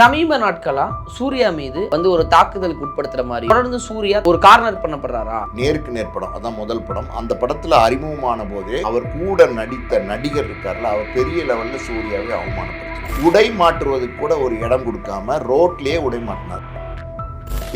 சமீப நாட்களா சூர்யா மீது வந்து ஒரு தாக்குதலுக்கு உட்படுத்துற மாதிரி தொடர்ந்து சூர்யா ஒரு கார்னர் பண்ணப்படுறாரா? நேருக்கு நேர் படம் அதான் முதல் படம். அந்த படத்துல அறிமுகமான போது அவர் கூட நடித்த நடிகர் இருக்கார்ல அவர் பெரிய லெவல்ல சூர்யாவை அவமானப்படுத்தினார். உடை மாற்றுவதுக்கு கூட ஒரு இடம் கொடுக்காம ரோட்லயே உடை மாட்டினார்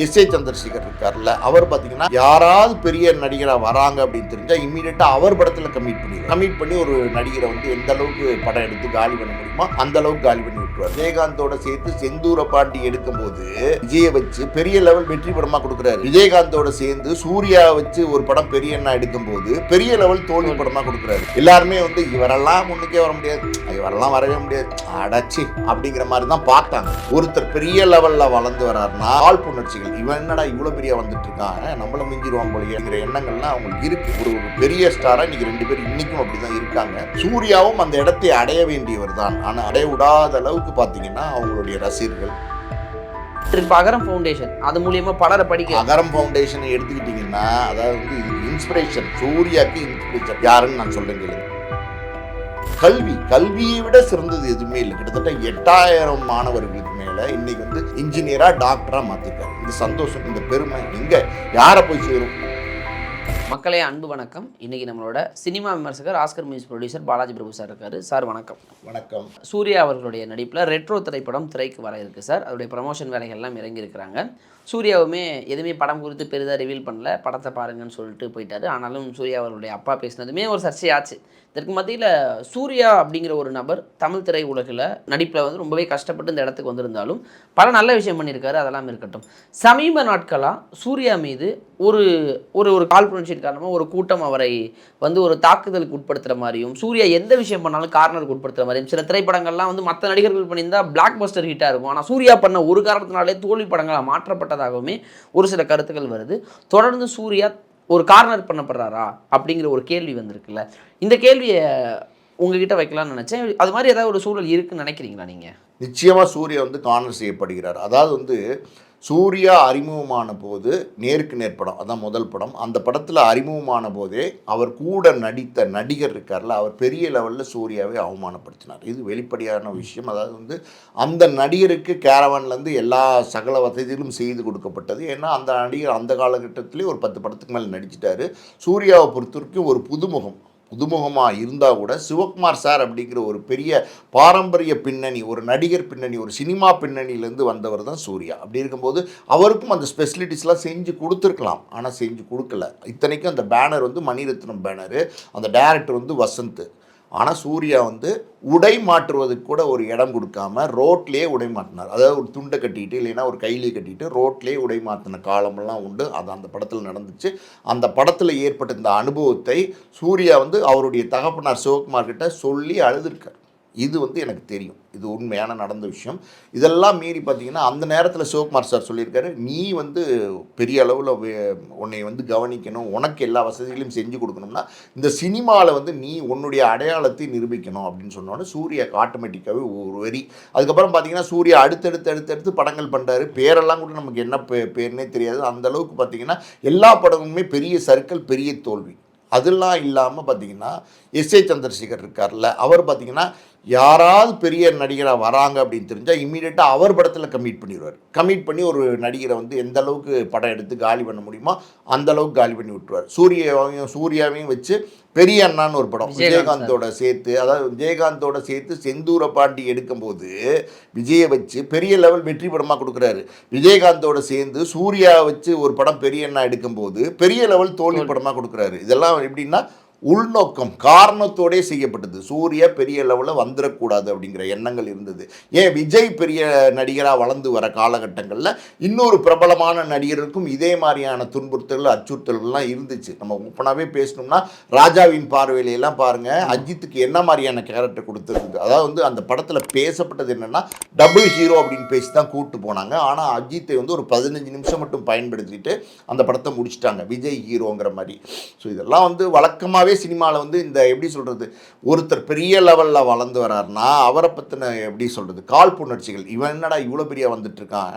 எஸ் ஏ சந்திரசேகர் இருக்கார்ல அவர் பார்த்தீங்கன்னா யாராவது பெரிய நடிகராக வராங்க அப்படின்னு தெரிஞ்சா இம்மீடியட்டாக அவர் படத்துல கமிட் பண்ணி கமிட் பண்ணி ஒரு நடிகரை வந்து எந்த அளவுக்கு படம் எடுத்து காலி பண்ண முடியுமோ அந்த அளவுக்கு காலி பண்ணி விஜயகாந்தோட சேர்த்து செந்தூர பாண்டி எடுக்கும்போது விஜயை வச்சு பெரிய லெவல் வெற்றி படமா கொடுக்குறாரு. விஜயகாந்தோட சேர்ந்து சூர்யா வச்சு ஒரு படம் பெரிய அண்ணா எடுக்கும்போது பெரிய லெவல் தோல்வி படமா கொடுக்குறாரு. எல்லாருமே வந்து இவரெல்லாம் முன்னுக்கே வர முடியாது. இவரெல்லாம் வரவே முடியாது. அடச்சி அப்படிங்கிற மாதிரி தான் பார்த்தாங்க. ஒருத்தர் பெரிய லெவல்ல வளர்ந்து வர்றாருன்னா ஆள் புணர்ச்சிகள். இவன் என்னடா இவ்வளவு பெரிய வந்துட்டு இருக்கான் நம்மள மிஞ்சிருவான் போலங்கிற எண்ணங்கள்லாம் அவங்களுக்கு இருக்கு. ஒரு பெரிய ஸ்டாரா இன்னைக்கு ரெண்டு பேரும் இன்னைக்கும் அப்படிதான் இருக்காங்க. சூர்யாவும் அந்த இடத்தை அடைய வேண்டியவர் தான். ஆனா அடைய விடாத அளவுக்கு பாத்தீங்கன்னா அவங்களுடைய ரசிகர்கள். இப்ப அகரம் ஃபவுண்டேஷன் அது மூலியமா பலரை படிக்க. அகரம் ஃபவுண்டேஷனை எடுத்துக்கிட்டிங்கன்னா அதாவது வந்து இன்ஸ்பிரேஷன் சூர்யாக்கு இன்ஸ்பிரேஷன் யாருன்னு நான் சொல்றேன் கேளுங்க. கல்வி கல்வியை விட சிறந்தது எதுவுமே இல்லை. கிட்டத்தட்ட எட்டாயிரம் மாணவர்களுக்கு மேல இன்னைக்கு வந்து இன்ஜினியரா டாக்டரா மாத்திருக்காரு. இந்த சந்தோஷம் இந்த பெருமை எங்க யாரை போய் சேரும்? மக்களே அன்பு வணக்கம். இன்னைக்கு நம்மளோட சினிமா விமர்சகர் Oscar music producer Balaji Prabhu sir இருக்காரு. சார் வணக்கம். வணக்கம். சூர்யா அவர்களுடைய நடிப்பில் ரெட்ரோ திரைப்படம் திரைக்கு வர இருக்கு சார். அதோடைய ப்ரமோஷன் வேலைகள்லாம் இறங்கி இருக்கிறாங்க சூர்யாவுமே எதுவுமே படம் குறித்து பெரிதாக ரிவீல் பண்ணல. படத்தை பாருங்கன்னு சொல்லிட்டு போயிட்டாரு. ஆனாலும் சூர்யா அவருடைய அப்பா பேசினதுமே ஒரு சர்ச்சையாச்சு. இதற்கு மத்தியில் சூர்யா அப்படிங்கிற ஒரு நபர் தமிழ் திரை உலகில் நடிப்பில் வந்து ரொம்பவே கஷ்டப்பட்டு இந்த இடத்துக்கு வந்திருந்தாலும் பல நல்ல விஷயம் பண்ணியிருக்காரு. அதெல்லாம் இருக்கட்டும். சமீப நாட்களாக சூர்யா மீது ஒரு ஒரு ஒரு காழ்ப்புணர்ச்சியின் காரணமாக ஒரு கூட்டம் அவரை வந்து ஒரு தாக்குதலுக்கு உட்படுத்துகிற மாதிரியும் சூர்யா எந்த விஷயம் பண்ணாலும் கார்னருக்கு உட்படுத்துகிற மாதிரியும் சில திரைப்படங்கள்லாம் வந்து மற்ற நடிகர்கள் பண்ணியிருந்தால் பிளாக் பஸ்டர் ஹிட்டாக இருக்கும். ஆனால் சூர்யா பண்ண ஒரு காரணத்தினாலே தோல்வி படங்களாக மாற்றப்பட்டதாகவுமே ஒரு சில கருத்துக்கள் வருது. தொடர்ந்து சூர்யா ஒரு கார்னர் பண்ணப்படுறாரா? அப்படிங்கிற ஒரு கேள்வி வந்திருக்குல்ல. இந்த கேள்வியை உங்ககிட்ட வைக்கலாம்னு நினச்சேன். அது மாதிரி ஏதாவது ஒரு சூழல் இருக்குன்னு நினைக்கிறீங்களா நீங்கள் நிச்சயமா சூர்யா வந்து கார்னர் செய்யப்படுகிறார். அதாவது வந்து சூர்யா அறிமுகமான போது நேருக்கு நேர் படம் அதான் முதல் படம். அந்த படத்தில் அறிமுகமான போதே அவர் கூட நடித்த நடிகர் இருக்கார்ல அவர் பெரிய லெவலில் சூர்யாவை அவமானப்படுத்தினார். இது வெளிப்படையான விஷயம். அதாவது வந்து அந்த நடிகருக்கு கேரவான்லேருந்து எல்லா சகல வசதிகளும் செய்து கொடுக்கப்பட்டது. ஏன்னா அந்த நடிகர் அந்த காலகட்டத்திலே ஒரு பத்து படத்துக்கு மேலே நடிச்சிட்டாரு. சூர்யாவை பொறுத்த வரைக்கும் ஒரு புதுமுகம். புதுமுகமாக இருந்தால் கூட சிவகுமார் சார் அப்படிங்கிற ஒரு பெரிய பாரம்பரிய பின்னணி ஒரு நடிகர் பின்னணி ஒரு சினிமா பின்னணியிலேருந்து வந்தவர் தான் சூர்யா. அப்படி இருக்கும்போது அவருக்கும் அந்த ஸ்பெசிலிட்டிஸ்லாம் செஞ்சு கொடுத்துருக்கலாம். ஆனால் செஞ்சு கொடுக்கல. இத்தனைக்கும் அந்த பேனர் வந்து மணிரத்னம் பேனரு அந்த டேரக்டர் வந்து வசந்த். ஆனால் சூர்யா வந்து உடை மாற்றுவதுக்கு கூட ஒரு இடம் கொடுக்காம ரோட்லேயே உடை மாட்டினார் அதாவது ஒரு துண்டை கட்டிட்டு இல்லைன்னா ஒரு கையிலே கட்டிட்டு ரோட்லேயே உடை மாற்றின காலமெல்லாம் உண்டு. அது அந்த படத்தில் நடந்துச்சு. அந்த படத்தில் ஏற்பட்ட இந்த அனுபவத்தை சூர்யா வந்து அவருடைய தகப்பனார் சிவகுமார் கிட்ட சொல்லி அழுதுருக்கார். இது வந்து எனக்கு தெரியும். இது உண்மையான நடந்த விஷயம். இதெல்லாம் மீறி பார்த்தீங்கன்னா அந்த நேரத்தில் சிவகுமார் சார் சொல்லியிருக்காரு நீ வந்து பெரிய அளவில் உன்னை வந்து கவனிக்கணும். உனக்கு எல்லா வசதிகளையும் செஞ்சு கொடுக்கணும்னா இந்த சினிமாவில் வந்து நீ உன்னுடைய அடையாளத்தை நிரூபிக்கணும். அப்படின்னு சொன்னோன்னே சூர்யா ஆட்டோமேட்டிக்காகவே ஒரு வரி அதுக்கப்புறம் பார்த்தீங்கன்னா சூர்யா அடுத்தடுத்து அடுத்தடுத்து படங்கள் பண்ணுறாரு பேரெல்லாம் கூட நமக்கு என்ன பே பேர்னே தெரியாது. அந்த அளவுக்கு பார்த்தீங்கன்னா எல்லா படமுமே பெரிய சர்க்கிள் பெரிய தோல்வி. அதெல்லாம் இல்லாமல் பார்த்தீங்கன்னா எஸ் ஏ சந்திரசேகர் இருக்கார்ல அவர் பார்த்தீங்கன்னா யாராவது பெரிய நடிகராக வராங்க அப்படின்னு தெரிஞ்சால் இம்மீடியட்டாக அவர் படத்தில் கமிட் பண்ணிடுவார் கமிட் பண்ணி ஒரு நடிகரை வந்து எந்த அளவுக்கு படம் எடுத்து காலி பண்ண முடியுமோ அந்த அளவுக்கு காலி பண்ணி விட்டுருவார். சூர்யாவையும் சூர்யாவையும் வச்சு பெரிய அண்ணான்னு ஒரு படம். விஜயகாந்த் விஜயகாந்தோட சேர்த்து அதாவது விஜயகாந்தோட சேர்த்து செந்தூர பாண்டி எடுக்கும்போது விஜயை வச்சு பெரிய லெவல் வெற்றி படமாக கொடுக்குறாரு. விஜயகாந்தோட சேர்ந்து சூர்யா வச்சு ஒரு படம் பெரிய அண்ணா எடுக்கும்போது பெரிய லெவல் தோல்வி படமாக கொடுக்குறாரு. இதெல்லாம் எப்படின்னா உள்நோக்கம் காரணத்தோடே செய்யப்பட்டது. சூர்யா பெரிய லெவலில் வந்துடக்கூடாது அப்படிங்கிற எண்ணங்கள் இருந்தது. ஏன்? விஜய் பெரிய நடிகராக வளர்ந்து வர காலகட்டங்களில் இன்னொரு பிரபலமான நடிகருக்கும் இதே மாதிரியான துன்புறுத்தல் அச்சுறுத்தல்கள்லாம் இருந்துச்சு. நம்ம ஓப்பனாகவே பேசணும்னா ராஜாவின் பார்வையிலெல்லாம் எல்லாம் அஜித்துக்கு என்ன மாதிரியான கேரக்டர் கொடுத்துருக்கு அதாவது வந்து அந்த படத்தில் பேசப்பட்டது என்னென்னா டபுள் ஹீரோ அப்படின்னு பேசி தான் கூப்பிட்டு போனாங்க. ஆனால் அஜித்தை வந்து ஒரு பதினஞ்சு நிமிஷம் மட்டும் பயன்படுத்திட்டு அந்த படத்தை முடிச்சிட்டாங்க. விஜய் ஹீரோங்கிற மாதிரி. ஸோ இதெல்லாம் வந்து வழக்கமாகவே இயல்பாகவே சினிமாவில் வந்து இந்த எப்படி சொல்கிறது ஒருத்தர் பெரிய லெவலில் வளர்ந்து வர்றாருனா அவரை பற்றின எப்படி சொல்கிறது காழ்ப்புணர்ச்சிகள் இவன் என்னடா இவ்வளோ பெரிய வந்துட்டு இருக்கான்?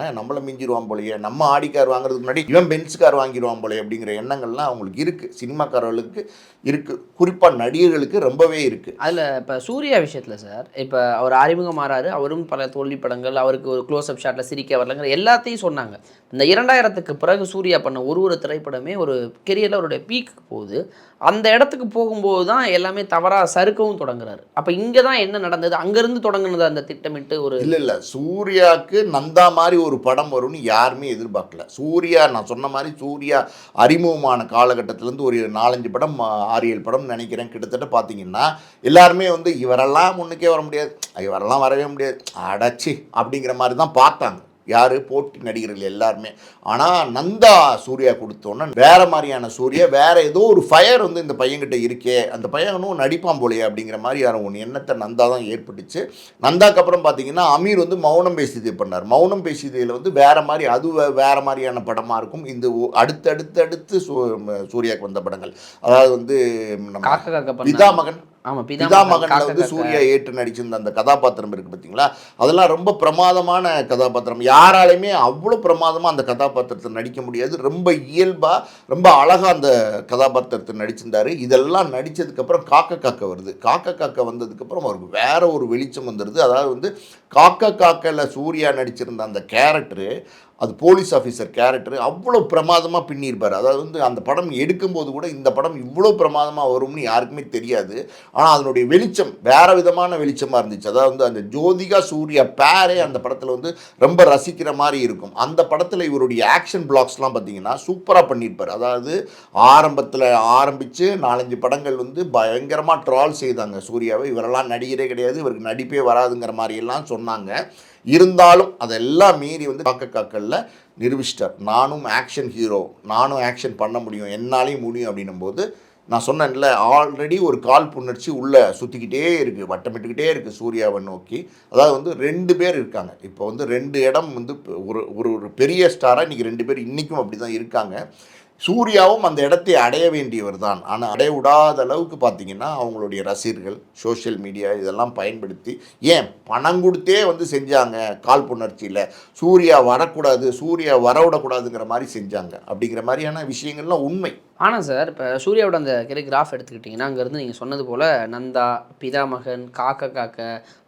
மிஞ்சிடுவான் நம்மள போலயே நம்ம ஆடி கார் வாங்குறதுக்கு முன்னாடி இவன் பென்ஸ் கார் வாங்கிடுவான் போலயே அப்படிங்கிற எண்ணங்கள்லாம் அவங்களுக்கு இருக்குது சினிமாக்காரர்களுக்கு இருக்குது குறிப்பாக நடிகர்களுக்கு ரொம்பவே இருக்குது அதில் இப்போ சூர்யா விஷயத்தில் சார் இப்போ அவர் அறிமுகமாறாரு அவரும் பல தோல்வி படங்கள் அவருக்கு ஒரு க்ளோஸ் அப் ஷாட்டில் சிரிக்க வரலங்கிற எல்லாத்தையும் சொன்னாங்க. இந்த இரண்டாயிரத்துக்கு பிறகு சூர்யா பண்ண ஒரு ஒரு திரைப்படமே ஒரு கெரியரில் அவருடைய பீக்கு போகுது. அந்த இடத்துக்கு போகும்போது தான் எல்லாமே தவறாக சறுக்கவும் தொடங்குறாரு. அப்போ இங்கே தான் என்ன நடந்தது? அங்கேருந்து தொடங்கினது அந்த திட்டமிட்டு ஒரு இல்லை இல்லை. சூர்யாவுக்கு நந்தா மாதிரி ஒரு படம் வரும்னு யாருமே எதிர்பார்க்கல. சூர்யா நான் சொன்ன மாதிரி சூர்யா அறிமுகமான காலகட்டத்திலேருந்து ஒரு நாலஞ்சு படம் ஆரியல் ஆறு ஏழு படம் நினைக்கிறேன். கிட்டத்தட்ட பார்த்தீங்கன்னா எல்லாருமே வந்து இவரெல்லாம் முன்னுக்கே வர முடியாது. இவரெல்லாம் வரவே முடியாது. அடச்சி அப்படிங்கிற மாதிரி தான் பார்த்தாங்க. யார்? போட்டி நடிகர்கள் எல்லாருமே. ஆனால் நந்தா சூர்யா கொடுத்தோன்னே வேற மாதிரியான சூர்யா வேற ஏதோ ஒரு ஃபயர் வந்து இந்த பையன்கிட்ட இருக்கே. அந்த பையனும் நடிப்பான் போலயே அப்படிங்கிற மாதிரி யாரும் ஒன்று எண்ணத்தை நந்தா தான் ஏற்பட்டுச்சு. நந்தாக்கு அப்புறம் பார்த்தீங்கன்னா அமீர் வந்து மௌனம் பேசியது பண்ணார். மௌனம் பேசியதில் வந்து வேற மாதிரி அது வேற மாதிரியான படமாக இருக்கும். இந்த ஒ- அடுத்தடுத்து அடுத்து சூ- சூர்யாவுக்கு வந்த படங்கள். அதாவது வந்து பிதா மகன் ஆமாம் பிதா மகன்ல வந்து. சூர்யா ஏற்று நடிச்சிருந்த அந்த கதாபாத்திரம் இருக்கு பார்த்தீங்களா அதெல்லாம் ரொம்ப பிரமாதமான கதாபாத்திரம். யாராலையுமே அவ்வளோ பிரமாதமாக அந்த கதாபாத்திரத்தை நடிக்க முடியாது. ரொம்ப இயல்பாக ரொம்ப அழகாக அந்த கதாபாத்திரத்தை நடிச்சிருந்தாரு. இதெல்லாம் நடிச்சதுக்கப்புறம் காக்க காக்க வருது. காக்க காக்க வந்ததுக்கப்புறம் அவருக்கு வேற ஒரு வெளிச்சம் வந்துடுது அதாவது வந்து காக்க காக்கல சூர்யா நடிச்சிருந்த அந்த கேரக்டரு அது போலீஸ் ஆஃபீஸர் கேரக்டர் அவ்வளோ பிரமாதமாக பின்னிருப்பார் அதாவது வந்து அந்த படம் எடுக்கும்போது கூட இந்த படம் இவ்வளோ பிரமாதமாக வரும்னு யாருக்குமே தெரியாது. ஆனால் அதனுடைய வெளிச்சம் வேறு விதமான வெளிச்சமாக இருந்துச்சு. அதாவது வந்து அந்த ஜோதிகா சூர்யா பேரே அந்த படத்தில் வந்து ரொம்ப ரசிக்கிற மாதிரி இருக்கும். அந்த படத்தில் இவருடைய ஆக்ஷன் பிளாக்ஸ்லாம் பார்த்தீங்கன்னா சூப்பராக பண்ணியிருப்பார். அதாவது ஆரம்பத்தில் ஆரம்பித்து நாலஞ்சு படங்கள் வந்து பயங்கரமாக ட்ரால் செய்தாங்க சூர்யாவை. இவரெல்லாம் நடிகரே கிடையாது. இவருக்கு நடிப்பே வராதுங்கிற மாதிரியெல்லாம் சொன்னாங்க. இருந்தாலும் அதெல்லாம் மீறி வந்து காக்க காக்கல்ல நிரூபிச்சிட்டார். நானும் ஆக்ஷன் ஹீரோ நானும் ஆக்ஷன் பண்ண முடியும் என்னாலையும் முடியும் அப்படின்னும் போது நான் சொன்னேன்ல ஆல்ரெடி ஒரு கால் புணர்ச்சி உள்ளே சுற்றிக்கிட்டே இருக்குது வட்டமிட்டுக்கிட்டே இருக்குது சூர்யாவை நோக்கி. அதாவது வந்து ரெண்டு பேர் இருக்காங்க. இப்போ வந்து ரெண்டு இடம் வந்து ஒரு ஒரு ஒரு பெரிய ஸ்டாராக இன்றைக்கி ரெண்டு பேர் இன்றைக்கும் அப்படி தான் இருக்காங்க. சூர்யாவும் அந்த இடத்தை அடைய வேண்டியவர் தான் ஆனால் அடைய விடாத அளவுக்கு பார்த்தீங்கன்னா அவங்களுடைய ரசிகர்கள் சோஷியல் மீடியா இதெல்லாம் பயன்படுத்தி ஏன்? பணம் கொடுத்தே வந்து செஞ்சாங்க கால் புணர்ச்சியில் சூர்யா வரக்கூடாது சூர்யா வரவிடக்கூடாதுங்கிற மாதிரி செஞ்சாங்க. அப்படிங்கிற மாதிரியான விஷயங்கள்லாம் உண்மை. ஆனால் சார் இப்போ சூர்யாவோட அந்த கிராஃப் எடுத்துக்கிட்டிங்கன்னா அங்கேருந்து நீங்கள் சொன்னது போல் நந்தா பிதாமகன் காக்க காக்க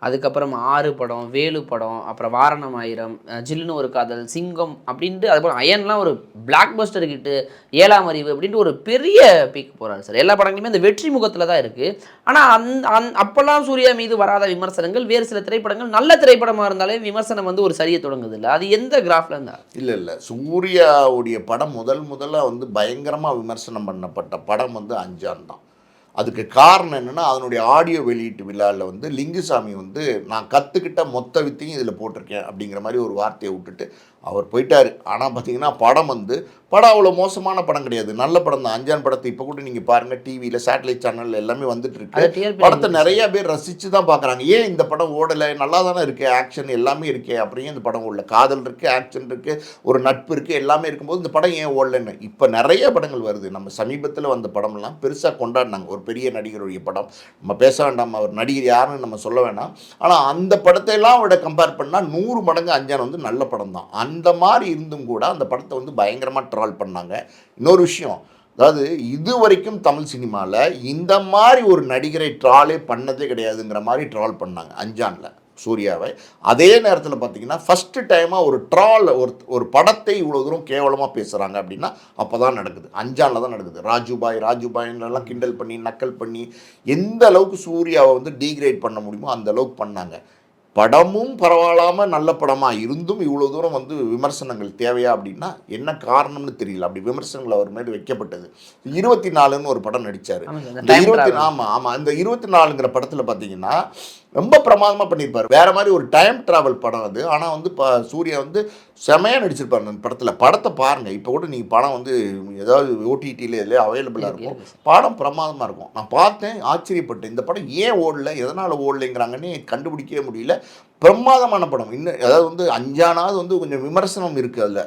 அதுக்கப்புறம் ஆறு படம் வேலு படம் அப்புறம் வாரணம் ஆயிரம் ஜில்லுன்னு ஒரு காதல் சிங்கம் அப்படின்ட்டு அதுபோல் அயன்லாம் ஒரு பிளாக் பஸ்டர் கிட்டு ஏழாம் அறிவு அப்படின்ட்டு ஒரு பெரிய பீக் போகிறாரு சார். எல்லா படங்களுமே அந்த வெற்றி முகத்தில் தான் இருக்குது ஆனால் அந் அந் அப்போல்லாம் சூர்யா மீது வராத விமர்சனங்கள் வேறு சில திரைப்படங்கள் நல்ல திரைப்படமாக இருந்தாலே விமர்சனம் வந்து ஒரு சரியை தொடங்குது இல்லை அது எந்த கிராஃபில் இருந்தால் இல்லை இல்லை. சூர்யாவுடைய படம் முதல் முதல்ல வந்து பயங்கரமாக விமர்சனம் பண்ணப்பட்ட படம் வந்து அஞ்சான் தான். அதுக்கு காரணம் என்னென்னா அதனுடைய ஆடியோ வெளியீட்டு விழாவில் வந்து லிங்குசாமி வந்து நான் கற்றுக்கிட்ட மொத்த வித்தையும் இதில் போட்டிருக்கேன் அப்படிங்கிற மாதிரி ஒரு வார்த்தையை விட்டுட்டு அவர் போயிட்டார். ஆனால் பார்த்தீங்கன்னா படம் வந்து படம் அவ்வளோ மோசமான படம் கிடையாது. நல்ல படம் தான். அஞ்சான் படத்தை இப்போ கூட நீங்கள் பாருங்கள் டிவியில் சேட்டலைட் சேனல் எல்லாமே வந்துட்டு இருக்கு. படத்தை நிறைய பேர் ரசித்து தான் பார்க்குறாங்க ஏன் இந்த படம் ஓடலை? நல்லா தானே இருக்கு. ஆக்ஷன் எல்லாமே இருக்கே ஏன் இந்த படம் ஓடல. காதல் இருக்குது ஆக்ஷன் இருக்குது ஒரு நட்பு இருக்குது எல்லாமே இருக்கும்போது இந்த படம் ஏன் ஓடலன்னு. இப்போ நிறைய படங்கள் வருது. நம்ம சமீபத்தில் வந்த படம்லாம் பெருசாக கொண்டாடினாங்க. ஒரு பெரிய நடிகருடைய படம். நம்ம பேச வேண்டாம். அவர் நடிகர் யாருன்னு நம்ம சொல்ல வேணாம். ஆனால் அந்த படத்தை எல்லாம் விட கம்பேர் பண்ணால் நூறு மடங்கு அஞ்சான் வந்து நல்ல படம் தான். அந்த மாதிரி இருந்தும் கூட அந்த படத்தை வந்து பயங்கரமாக ட்ரால் பண்ணாங்க. இன்னொரு விஷயம் அதாவது இது வரைக்கும் தமிழ் சினிமாவில் இந்த மாதிரி ஒரு நடிகரை ட்ராலே பண்ணதே கிடையாதுங்கிற மாதிரி ட்ரால் பண்ணாங்க அஞ்சானில் சூர்யாவை. அதே நேரத்தில் பார்த்தீங்கன்னா ஃபஸ்ட்டு டைமாக ஒரு ட்ரால் ஒரு ஒரு படத்தை இவ்வளோ தூரம் கேவலமாக பேசுகிறாங்க அப்படின்னா அப்போ தான் நடக்குது. அஞ்சானில் தான் நடக்குது. ராஜுபாய் ராஜுபாய்லாம் கிண்டல் பண்ணி நக்கல் பண்ணி எந்த அளவுக்கு சூர்யாவை வந்து டீக்ரேட் பண்ண முடியுமோ அந்த அளவுக்கு பண்ணாங்க. படமும் பரவாயில்லாம நல்ல படமாக இருந்தும் இவ்வளோ தூரம் வந்து விமர்சனங்கள் தேவையா அப்படின்னா என்ன காரணம்னு தெரியல. அப்படி விமர்சனங்கள் அவர் மேலே வைக்கப்பட்டது. இருபத்தி நாலுன்னு ஒரு படம் நடித்தார் இந்த இருபத்தி. ஆமாம் ஆமாம் இந்த இருபத்தி நாலுங்கிற படத்தில் பார்த்தீங்கன்னா ரொம்ப பிரமாதமாக பண்ணியிருப்பார். வேற மாதிரி ஒரு டைம் டிராவல் படம் அது. ஆனால் வந்து இப்போ சூர்யா வந்து செமையாக நடிச்சிருப்பார் அந்த படத்தில். படத்தை பாருங்கள் இப்போ கூட நீங்கள் படம் வந்து ஏதாவது ஓடிடியில் இதில் அவைலபிளாக இருக்கு, இருக்கும். படம் பிரமாதமாக இருக்கும். நான் பார்த்தேன் ஆச்சரியப்பட்டேன். இந்த படம் ஏன் ஓடல? எதனால் ஓடலைங்கிறாங்கன்னு கண்டுபிடிக்கவே முடியல. பிரமாதமான படம். இன்னும் அதாவது வந்து அஞ்சானாவது வந்து கொஞ்சம் விமர்சனம் இருக்குது அதில்.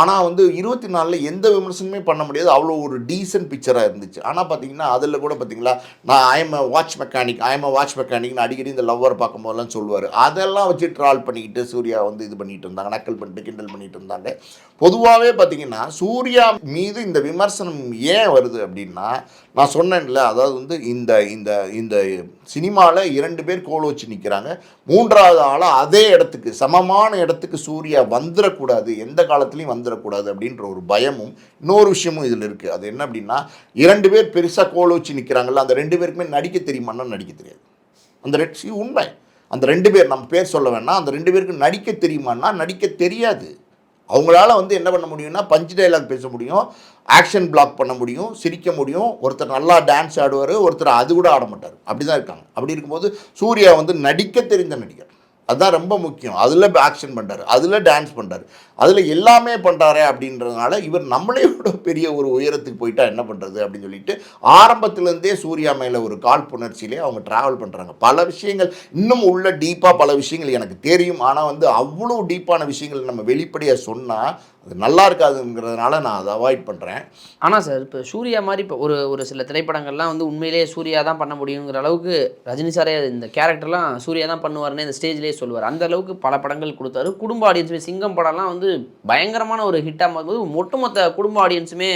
ஆனால் வந்து இருபத்தி நாலில் எந்த விமர்சனமே பண்ண முடியாது. அவ்வளோ ஒரு டீசன்ட் பிக்சராக இருந்துச்சு. ஆனால் பார்த்தீங்கன்னா அதில் கூட பார்த்தீங்களா நான் I'm watch mechanic I'm watch மெக்கானிக்னு அடிக்கடி இந்த லவ்வர் பார்க்கும்போதெல்லாம் சொல்லுவார். அதெல்லாம் வச்சு ட்ரால் பண்ணிக்கிட்டு சூர்யா வந்து இது பண்ணிட்டு இருந்தாங்க நக்கல் பண்ணிட்டு கிண்டல் பண்ணிட்டு இருந்தாங்க. பொதுவாகவே பார்த்தீங்கன்னா சூர்யா மீது இந்த விமர்சனம் ஏன் வருது அப்படின்னா நான் சொன்னேன்ல அதாவது வந்து இந்த இந்த இந்த சினிமாவில் இரண்டு பேர் கோல் வச்சு நிற்கிறாங்க மூன்றாவது ஆளாக அதே இடத்துக்கு சமமான இடத்துக்கு சூர்யா வந்துடக்கூடாது எந்த காலத்துலையும் வந்துடக்கூடாது அப்படின்ற ஒரு பயமும் இன்னொரு விஷயமும் இதில் இருக்குது அது என்ன அப்படின்னா இரண்டு பேர் பெருசாக கோல் வச்சு நிற்கிறாங்கல்ல அந்த ரெண்டு பேருக்குமே நடிக்க தெரியுமான்னா நடிக்க தெரியாது. அந்த ரெட் உண்மை. அந்த ரெண்டு பேர் நம்ம பேர் சொல்ல வேணாம் அந்த ரெண்டு பேருக்கு நடிக்க தெரியுமான்னா நடிக்க தெரியாது. அவங்களால வந்து என்ன பண்ண முடியும்னா பஞ்ச் டைலாக் பேச முடியும் ஆக்ஷன் பிளாக் பண்ண முடியும் சிரிக்க முடியும். ஒருத்தர் நல்லா டான்ஸ் ஆடுவார் ஒருத்தர் அது கூட ஆட மாட்டார். அப்படி தான் இருக்காங்க. அப்படி இருக்கும்போது சூர்யா வந்து நடிக்க தெரிந்த நடிகர். அதுதான் ரொம்ப முக்கியம். அதில் ஆக்ஷன் பண்ணுறாரு அதில் டான்ஸ் பண்ணுறாரு அதில் எல்லாமே பண்ணுறாரு அப்படின்றதுனால இவர் நம்மளே விட பெரிய ஒரு உயரத்துக்கு போயிட்டா என்ன பண்ணுறது அப்படின்னு சொல்லிட்டு ஆரம்பத்துலேருந்தே சூர்யா மேலே ஒரு காழ்ப்புணர்ச்சியிலே அவங்க ட்ராவல் பண்ணுறாங்க பல விஷயங்கள் இன்னும் உள்ள டீப்பாக பல விஷயங்கள் எனக்கு தெரியும். ஆனால் வந்து அவ்வளோ டீப்பான விஷயங்கள் நம்ம வெளிப்படையாக சொன்னால் அது நல்லா இருக்காதுங்கிறதுனால நான் அதை அவாய்ட் பண்ணுறேன் ஆனால் சார் இப்போ சூர்யா மாதிரி இப்போ ஒரு ஒரு சில திரைப்படங்கள்லாம் வந்து உண்மையிலேயே சூர்யா தான் பண்ண முடியுங்கிற அளவுக்கு ரஜினி சாரே இந்த கேரக்டர்லாம் சூர்யா தான் பண்ணுவார்னு இந்த ஸ்டேஜ்லேயே சொல்லுவார். அந்த அளவுக்கு பல படங்கள் கொடுத்தாரு. குடும்ப ஆடியன்ஸுமே சிங்கம் படம்லாம் வந்து பயங்கரமான ஒரு ஹிட்டாக போது ஒட்டுமொத்த குடும்ப ஆடியன்ஸுமே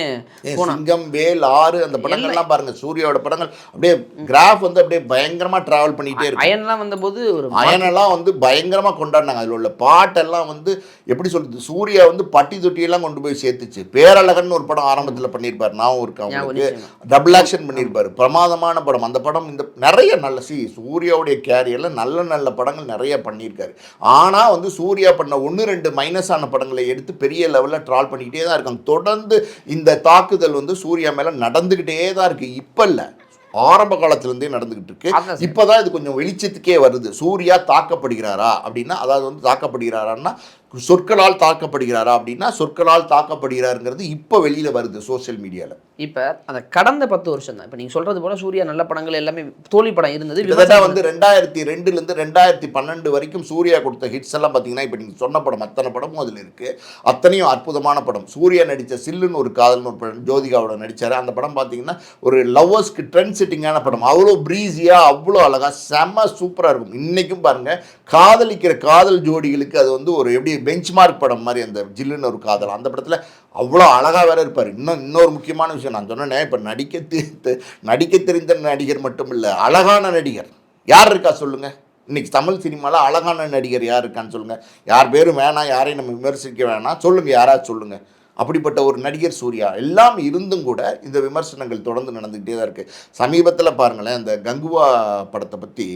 சிங்கம் வேல் ஆறு அந்த படங்கள்லாம் பாருங்க சூர்யாவோட படங்கள் அப்படியே கிராஃப் வந்து அப்படியே பயங்கரமா டிராவல் பண்ணிட்டே இருக்கு அயன்லாம் வந்தபோது ஒரு அயனெல்லாம் வந்து பயங்கரமா கொண்டாடினாங்க. அதில் உள்ள பாட்டெல்லாம் வந்து எப்படி சொல்றது சூர்யா வந்து பட்டி தொட்டியெல்லாம் கொண்டு போய் சேர்த்துச்சு. பேரழகன் ஒரு படம் ஆரம்பத்தில் பண்ணியிருப்பார் நான் ஒரு அவங்களுக்கு. டபுள் ஆக்ஷன் பண்ணியிருப்பாரு பிரமாதமான படம். அந்த படம் இந்த நிறைய நல்ல சி சூர்யாவுடைய கேரியரில் நல்ல நல்ல படங்கள் நிறைய பண்ணியிருக்காரு ஆனால் வந்து சூர்யா பண்ண ஒன்று ரெண்டு மைனஸான படங்களை எடுத்து பெரிய லெவலில் ட்ரால் பண்ணிக்கிட்டே தான் இருக்காங்க. தொடர்ந்து இந்த தாக்குதல் வந்து சூர்யா மேலே நடந்துக்கிட்டே தான் இருக்குது இப்போ இல்லை. ஆரம்ப காலத்திலேருந்தே நடந்துக்கிட்டு இருக்கு. இப்போதான் இது கொஞ்சம் வெளிச்சத்துக்கே வருது. சூர்யா தாக்கப்படுகிறாரா அப்படின்னா அதாவது வந்து தாக்கப்படுகிறாரான்னா சொற்களால் தாக்கப்படுகிறாரா அப்படின்னா சொற்களால் தாக்கப்படுகிறாருங்கிறது இப்போ வெளியில வருது சோஷியல் மீடியாவில் இப்போ அந்த கடந்த பத்து வருஷம் தான் இப்போ நீங்கள் சொல்கிறது போல சூர்யா நல்ல படங்கள் எல்லாமே தோல்வி படம் இருந்தது கிட்டத்தட்ட வந்து ரெண்டாயிரத்தி ரெண்டுலேருந்து ரெண்டாயிரத்தி பன்னெண்டு வரைக்கும் சூர்யா கொடுத்த ஹிட்ஸ் எல்லாம் பார்த்தீங்கன்னா இப்போ நீங்கள் சொன்ன படம் அத்தனை படமும் அதில் இருக்குது அத்தனையும் அற்புதமான படம். சூர்யா நடித்த சில்லுன்னு ஒரு காதல்னு ஒரு படம் ஜோதிகாவோட நடித்தார் அந்த படம் பார்த்தீங்கன்னா ஒரு லவ்வர்ஸ்க்கு ட்ரெண்ட் செட்டிங்கான படம். அவ்வளோ ப்ரீஸியாக அவ்வளோ அழகாக செம்ம சூப்பராக இருக்கும். இன்றைக்கும் பாருங்கள் காதலிக்கிற காதல் ஜோடிகளுக்கு அது வந்து ஒரு எப்படி பெஞ்ச் மார்க் படம் மாதிரி அந்த ஜில்லுன்னு ஒரு காதல் அந்த படத்தில் அவ்வளோ அழகாக வேற இருப்பார். இன்னும் இன்னொரு முக்கியமான விஷயம் நான் சொன்னேனே இப்போ நடிக்க தெ- நடிக்க தெரிந்த நடிகர் மட்டும் இல்லை அழகான நடிகர். யார் இருக்கா சொல்லுங்கள் இன்றைக்கி தமிழ் சினிமாவில் அழகான நடிகர் யார் இருக்கான்னு சொல்லுங்கள் யார் பேரும் வேணாம் யாரையும் நம்ம விமர்சிக்க வேணாம். சொல்லுங்கள் யாராவது சொல்லுங்கள் அப்படிப்பட்ட ஒரு நடிகர் சூர்யா எல்லாம் இருந்தும் கூட இந்த விமர்சனங்கள் தொடர்ந்து நடந்துக்கிட்டே தான் இருக்குது சமீபத்தில் பாருங்களேன் இந்த கங்குவா படத்தை பற்றி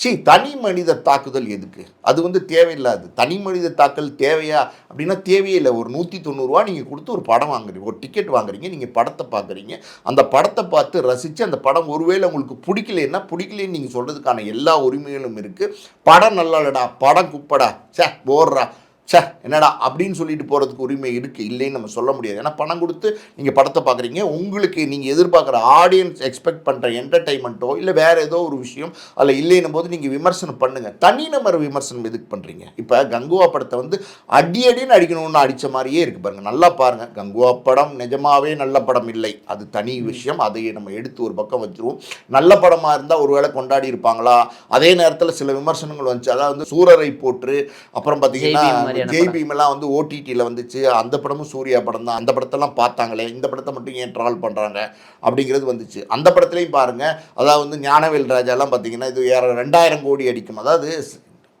சி தனி மனித தாக்குதல் எதுக்கு? அது வந்து தேவையில்லாது. தனி மனித தாக்கல் தேவையா? அப்படின்னா தேவையே இல்லை. ஒரு நூற்றி தொண்ணூறுரூவா நீங்கள் கொடுத்து ஒரு படம் வாங்குறீங்க. ஒரு டிக்கெட் வாங்குறீங்க. நீங்கள் படத்தை பார்க்குறீங்க அந்த படத்தை பார்த்து ரசித்து அந்த படம் ஒருவேளை உங்களுக்கு பிடிக்கலன்னா பிடிக்கலன்னு நீங்கள் சொல்கிறதுக்கான எல்லா உரிமைகளும் இருக்குது படம் நல்லா இல்லடா படம் குப்படா. சே போடுறா ச்சே என்னடா அப்படின்னு சொல்லிட்டு போகிறதுக்கு உரிமை இருக்குது இல்லைன்னு நம்ம சொல்ல முடியாது. ஏன்னா பணம் கொடுத்து நீங்கள் படத்தை பார்க்குறீங்க உங்களுக்கு நீங்கள் எதிர்பார்க்குற ஆடியன்ஸ் எக்ஸ்பெக்ட் பண்ணுற என்டர்டைன்மெண்ட்டோ இல்லை வேறு ஏதோ ஒரு விஷயம் அதில் இல்லைன்னும் போது நீங்கள் விமர்சனம் பண்ணுங்கள் தனிநபர் விமர்சனம் எதுக்கு பண்ணுறீங்க இப்போ கங்குவா படத்தை வந்து அடி அடின்னு அடிக்கணும்னு அடித்த மாதிரியே இருக்குது பாருங்கள் நல்லா பாருங்கள் கங்குவா படம் நிஜமாவே நல்ல படம் இல்லை. அது தனி விஷயம். அதை நம்ம எடுத்து ஒரு பக்கம் வச்சுருவோம். நல்ல படமாக இருந்தால் ஒருவேளை கொண்டாடி இருப்பாங்களா? அதே நேரத்தில் சில விமர்சனங்கள் வந்துச்சு. அதாவது சூரரை போற்று அப்புறம் பார்த்தீங்கன்னா ஜெய் பீம் மாதிரியான ஜெய் படம். பீம் எல்லாம் வந்து ஓடிடியில் வந்துச்சு. அந்த படமும் சூர்யா படம் தான். அந்த படத்தெல்லாம் பார்த்தாங்களே இந்த படத்தை மட்டும் ஏன் ட்ரால் பண்ணுறாங்க அப்படிங்கிறது வந்துச்சு. அந்த படத்துலையும் பாருங்க அதாவது வந்து ஞானவேல் ராஜாலாம் பார்த்தீங்கன்னா இது ரெண்டாயிரம் கோடி அடிக்கும். அதாவது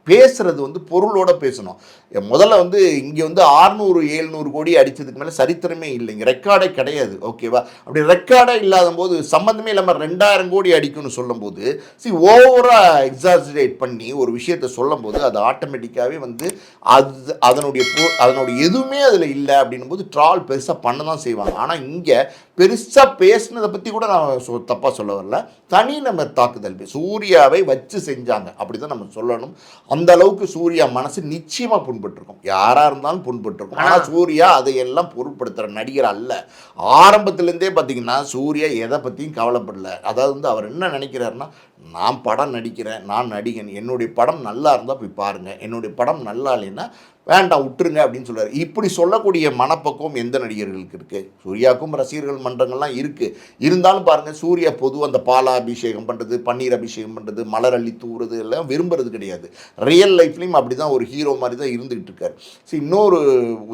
பேசுறது வந்து பொருளோட பேசணும். முதல்ல வந்து இங்கே வந்து ஆறுநூறு ஏழ்நூறு கோடி அடித்ததுக்கு மேலே சரித்திரமே இல்லைங்க. ரெக்கார்டே கிடையாது ஓகேவா அப்படி ரெக்கார்டே இல்லாத போது சம்மந்தமே இல்லாமல் ரெண்டாயிரம் கோடி அடிக்கும்னு சொல்லும்போது சி ஓவராக எக்ஸாஜரேட் பண்ணி ஒரு விஷயத்த சொல்லும்போது அது ஆட்டோமேட்டிக்காகவே வந்து அது அதனுடைய அதனுடைய எதுவுமே அதில் இல்லை அப்படின்னும் போது ட்ரால் பெருசாக பண்ண தான் செய்வாங்க. ஆனால் இங்கே பெருசாக பேசுனதை பற்றி கூட நான் சொ தப்பாக சொல்ல வரல. தனிநபர் தாக்குதல் சூர்யாவை வச்சு செஞ்சாங்க. அப்படி தான் நம்ம சொல்லணும். அந்த அளவுக்கு சூர்யா மனசு நிச்சயமாக புண்பட்டிருக்கும். யாராக இருந்தாலும் புண்பட்டிருக்கும். ஆனால் சூர்யா அதையெல்லாம் பொருட்படுத்துகிற நடிகர் அல்ல. ஆரம்பத்துலேருந்தே பார்த்தீங்கன்னா சூர்யா எதை பற்றியும் கவலைப்படல. அதாவது வந்து அவர் என்ன நினைக்கிறாருன்னா நான் படம் நடிக்கிறேன் நான் நடிகன் என்னுடைய படம் நல்லா இருந்தால் போய் பாருங்கள் என்னுடைய படம் நல்லா இல்லைன்னா வேண்டாம் விட்டுருங்க அப்படின்னு சொல்கிறார் இப்படி சொல்லக்கூடிய மனப்பக்குவம் எந்த நடிகர்களுக்கு இருக்குது சூர்யாவுக்கும் ரசிகர்கள் மன்றங்கள்லாம் இருக்குது இருந்தாலும் பாருங்கள் சூர்யா பொதுவாக அந்த பாலா அபிஷேகம் பண்ணுறது பன்னீர் அபிஷேகம் பண்ணுறது மலர் அள்ளி தூவுறது எல்லாம் விரும்புறது கிடையாது. ரியல் லைஃப்லேயும் அப்படி தான் ஒரு ஹீரோ மாதிரி தான் இருந்துகிட்டு இருக்கார். சரி இன்னொரு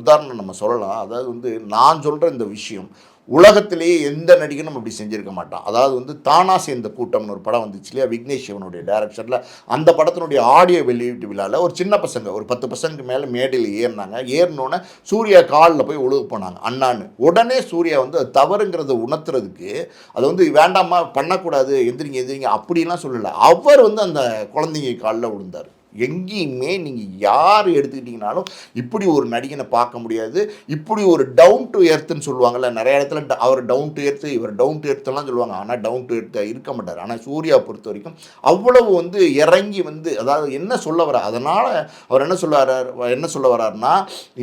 உதாரணம் நம்ம சொல்லலாம். அதாவது வந்து நான் சொல்கிற இந்த விஷயம் உலகத்திலேயே எந்த நடிகனும் அப்படி செஞ்சிருக்க மாட்டான். அதாவது வந்து தானா சேர்ந்த கூட்டம்னு ஒரு படம் வந்துச்சு இல்லையா? விக்னேஷ் சிவனுடைய டைரக்ஷனில் அந்த படத்தினுடைய ஆடியோ வெளியீட்டு விழாவில் ஒரு சின்ன பசங்க ஒரு பத்து பசங்களுக்கு மேலே மேடையில் ஏறினாங்க. ஏறினோன்னே சூர்யா காலில் போய் ஒழுகு போனாங்க. அண்ணான்னு. உடனே சூர்யா வந்து அது தவறுங்கிறத உணர்த்துறதுக்கு அது வந்து வேண்டாமா பண்ணக்கூடாது எந்திரிங்க எந்திரிங்க அப்படிலாம் சொல்லலை. அவர் வந்து அந்த குழந்தைங்க காலில் விழுந்தார். எங்கேயுமே நீங்கள் யார் எடுத்துக்கிட்டிங்கனாலும் இப்படி ஒரு நடிகனை பார்க்க முடியாது. இப்படி ஒரு டவுன் டு எர்த்துன்னு சொல்லுவாங்கல்ல நிறைய இடத்துல அவர் டவுன் டு எர்த்து இவர் டவுன் டு எர்த்தெல்லாம் சொல்லுவாங்க. ஆனால் டவுன் டு எர்த்து இருக்க மாட்டார். ஆனால் சூர்யா பொறுத்த வரைக்கும் அவ்வளவு வந்து இறங்கி வந்து அதாவது என்ன சொல்ல வர அதனால் அவர் என்ன சொல்ல வர்றார் என்ன சொல்ல வர்றாருன்னா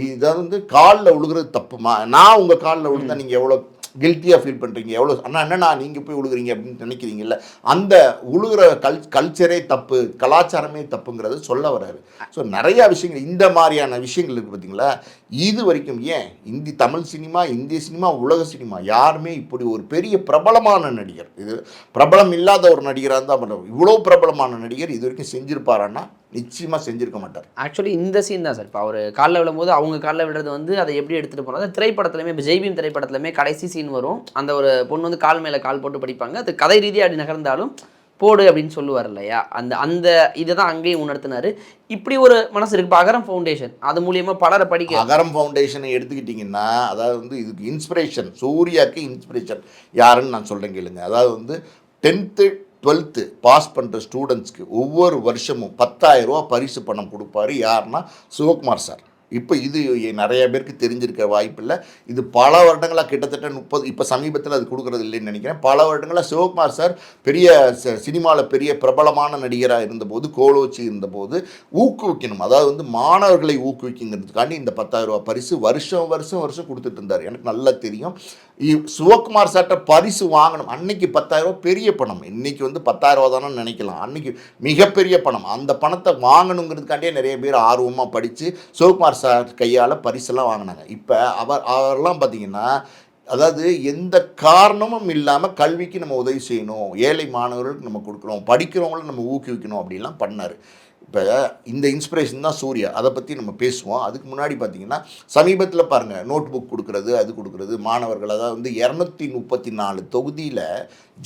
இதை வந்து காலில் விழுகிறது தப்புமா? நான் உங்கள் காலில் விழுந்தா நீங்கள் எவ்வளோ கில்ட்டியாக ஃபீல் பண்ணுறீங்க எவ்வளோ அண்ணா என்னண்ணா நீங்கள் போய் உழுகுறீங்க அப்படின்னு நினைக்கிறீங்கல்ல? அந்த உழுகுற கல் கல்ச்சரே தப்பு கலாச்சாரமே தப்புங்கிறது சொல்ல வராரு ஸோ நிறையா விஷயங்கள் இந்த மாதிரியான விஷயங்கள் இருக்குது பார்த்தீங்களா இது வரைக்கும் ஏன்? இந்தி தமிழ் சினிமா இந்திய சினிமா உலக சினிமா யாருமே இப்படி ஒரு பெரிய பிரபலமான நடிகர் இது பிரபலம் இல்லாத ஒரு நடிகராக இருந்தால் இவ்வளோ பிரபலமான நடிகர் இது வரைக்கும் செஞ்சிருப்பாரான்னா நிச்சயமாக செஞ்சிருக்க மாட்டார். ஆக்சுவலி இந்த சீன் தான் சார் இப்போ அவர் காலில் விழும்போது அவங்க காலில் விழுறது வந்து அதை எப்படி எடுத்துகிட்டு போனது திரைப்படத்துலையுமே இப்போ ஜெய்பீம் திரைப்படத்துலையுமே கடைசி சீன் வரும். அந்த ஒரு பொண்ணு வந்து கால் மேலே கால் போட்டு படிப்பாங்க. அது கதை ரீதியாக அப்படி நகர்ந்தாலும் போடு அப்படின்னு சொல்லுவார் இல்லையா? அந்த அந்த இதை தான் அங்கேயும் உணர்த்தினாரு. இப்படி ஒரு மனசு இருக்கு. இப்போ அகரம் ஃபவுண்டேஷன் அது மூலியமாக பலரை படிக்க அகரம் ஃபவுண்டேஷனை எடுத்துக்கிட்டிங்கன்னா அதாவது வந்து இதுக்கு இன்ஸ்பிரேஷன் சூர்யாக்கு இன்ஸ்பிரேஷன் யாருன்னு நான் சொல்கிறேன் கேளுங்க. அதாவது வந்து டென்த்து டுவெல்த்து பாஸ் பண்ணுற ஸ்டூடெண்ட்ஸ்க்கு ஒவ்வொரு வருஷமும் 10000 பரிசு பணம் கொடுப்பாரு யாருன்னா சிவகுமார் சார். இப்போ இது நிறைய பேருக்கு தெரிஞ்சிருக்க வாய்ப்பில்லை. இது பல வருடங்களாக கிட்டத்தட்ட முப்பது இப்போ சமீபத்தில் அது கொடுக்குறது இல்லைன்னு நினைக்கிறேன். பல வருடங்களாக சிவகுமார் சார் பெரிய சினிமாவில் பெரிய பிரபலமான நடிகராக இருந்தபோது கோலோச்சி இருந்தபோது ஊக்குவிக்கணும். அதாவது வந்து மாணவர்களை ஊக்குவிக்குங்கிறதுக்காண்டி இந்த பத்தாயிரம் ரூபா பரிசு வருஷம் வருஷம் வருஷம் கொடுத்துட்டு இருந்தார். எனக்கு நல்லா தெரியும். இ- சிவகுமார் சார்ட்ட பரிசு வாங்கணும். அன்னைக்கு பத்தாயிரம் ரூபா பெரிய பணம். இன்னைக்கு வந்து 10000 ரூபா தானே நினைக்கலாம். அன்னைக்கு மிகப்பெரிய பணம். அந்த பணத்தை வாங்கணுங்கிறதுக்காண்டியே நிறைய பேர் ஆர்வமாக படித்து சிவகுமார் சார் கையால் பரிசெல்லாம் வாங்கினாங்க. இப்போ அவர் அவரெல்லாம் பார்த்தீங்கன்னா அதாவது எந்த காரணமும் இல்லாமல் கல்விக்கு நம்ம உதவி செய்யணும். ஏழை மாணவர்களுக்கு நம்ம கொடுக்குறோம் படிக்கிறவங்களும் நம்ம ஊக்குவிக்கணும் அப்படிலாம் பண்ணார். இப்போ இந்த இன்ஸ்பிரேஷன் தான் சூர்யா. அதை பற்றி நம்ம பேசுவோம். அதுக்கு முன்னாடி பார்த்தீங்கன்னா சமீபத்தில் பாருங்கள் நோட் புக் கொடுக்குறது அது கொடுக்குறது மாணவர்கள் அதாவது வந்து இரநூத்தி முப்பத்தி நாலு தொகுதியில்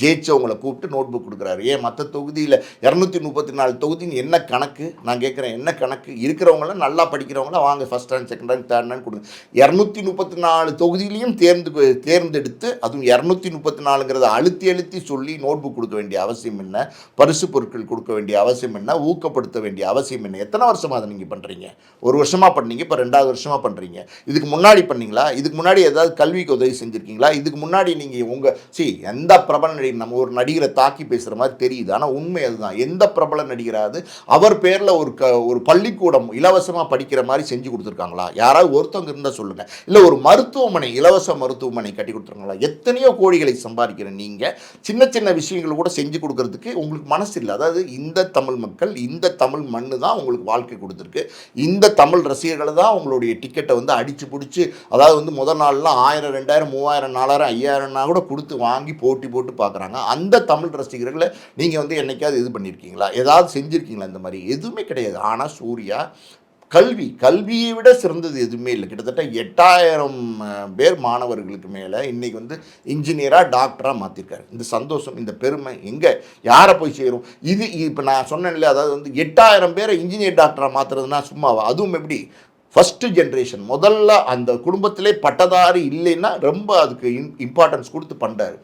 ஜெயிச்சவங்களை கூப்பிட்டு நோட் புக் கொடுக்குறாரு. ஏன்? மற்ற தொகுதியில் இரநூத்தி முப்பத்தி நாலு தொகுதின்னு என்ன கணக்கு? நான் கேட்குறேன் என்ன கணக்கு? இருக்கிறவங்கள நல்லா படிக்கிறவங்கள வாங்க first rank second rank third rank கொடுங்க. இரநூத்தி முப்பத்தி நாலு தொகுதியிலையும் தேர்ந்து தேர்ந்தெடுத்து அதுவும் இரநூத்தி முப்பத்தி நாலுங்கிறத அழுத்தி அழுத்தி சொல்லி நோட் புக் கொடுக்க வேண்டிய அவசியம் என்ன? பரிசு பொருட்கள் கொடுக்க வேண்டிய அவசியம் என்ன? ஊக்கப்படுத்த வேண்டிய அவசியம் என்ன? எத்தனை வருஷமா அதை நீங்கள் பண்ணுறீங்க ஒரு வருஷமாக பண்ணீங்க இப்போ ரெண்டாவது வருஷமாக பண்ணுறீங்க இதுக்கு முன்னாடி பண்ணீங்களா? இதுக்கு முன்னாடி ஏதாவது கல்விக்கு உதவி செஞ்சுருக்கீங்களா? இதுக்கு முன்னாடி நீங்கள் உங்கள் சி எந்த பிரபல நடிகர் நம்ம ஒரு நடிகரை தாக்கி பேசுகிற மாதிரி தெரியுது. ஆனால் உண்மை அதுதான். எந்த பிரபல நடிகராது அவர் பேரில் ஒரு க ஒரு பள்ளிக்கூடம் இலவசமாக படிக்கிற மாதிரி செஞ்சு கொடுத்துருக்காங்களா? யாராவது ஒருத்தவங்க இருந்தால் சொல்லுங்கள் இல்லை ஒரு மருத்துவமனை இலவச மருத்துவமனை கட்டி கொடுத்துருக்காங்களா? எத்தனையோ கோடிகளை சம்பாதிக்கிற நீங்கள் சின்ன சின்ன விஷயங்கள் கூட செஞ்சு கொடுக்கறதுக்கு உங்களுக்கு மனசு இல்லை. அதாவது இந்த தமிழ் மக்கள் இந்த தமிழ் மண்ணு தான் உங்களுக்கு வாழ்க்கை கொடுத்துருக்கு. இந்த தமிழ் ரசிகர்களை தான் உங்களுடைய டிக்கெட்டை வந்து அடித்து பிடிச்சி அதாவது வந்து முதல் நாள்லாம் ஆயிரம் ரெண்டாயிரம் மூவாயிரம் நாலாயிரம் ஐயாயிரம்னா கூட கொடுத்து வாங்கி போட்டி போட்டு பார்க்குறாங்க. அந்த தமிழ் ரசிகர்களை நீங்கள் வந்து என்னைக்காவது இது பண்ணியிருக்கீங்களா? ஏதாவது செஞ்சுருக்கீங்களா இந்த மாதிரி? எதுவுமே கிடையாது. ஆனால் சூர்யா கல்வி கல்வியை விட சிறந்தது எதுவுமே இல்லை. கிட்டத்தட்ட எட்டாயிரம் பேர் மாணவர்களுக்கு மேலே இன்றைக்கி வந்து இன்ஜினியராக டாக்டராக மாற்றிருக்காரு இந்த சந்தோஷம் இந்த பெருமை எங்கே யாரை போய் சேரும்? இது இப்போ நான் சொன்னேன்ல அதாவது வந்து எட்டாயிரம் பேரை இன்ஜினியர் டாக்டராக மாற்றுறதுனா சும்மாவா? அதுவும் எப்படி? ஃபஸ்ட்டு ஜென்ரேஷன் முதல்ல அந்த குடும்பத்திலே பட்டதாரி இல்லைன்னா ரொம்ப அதுக்கு இம் இம்பார்ட்டன்ஸ் கொடுத்து பண்ணுறாரு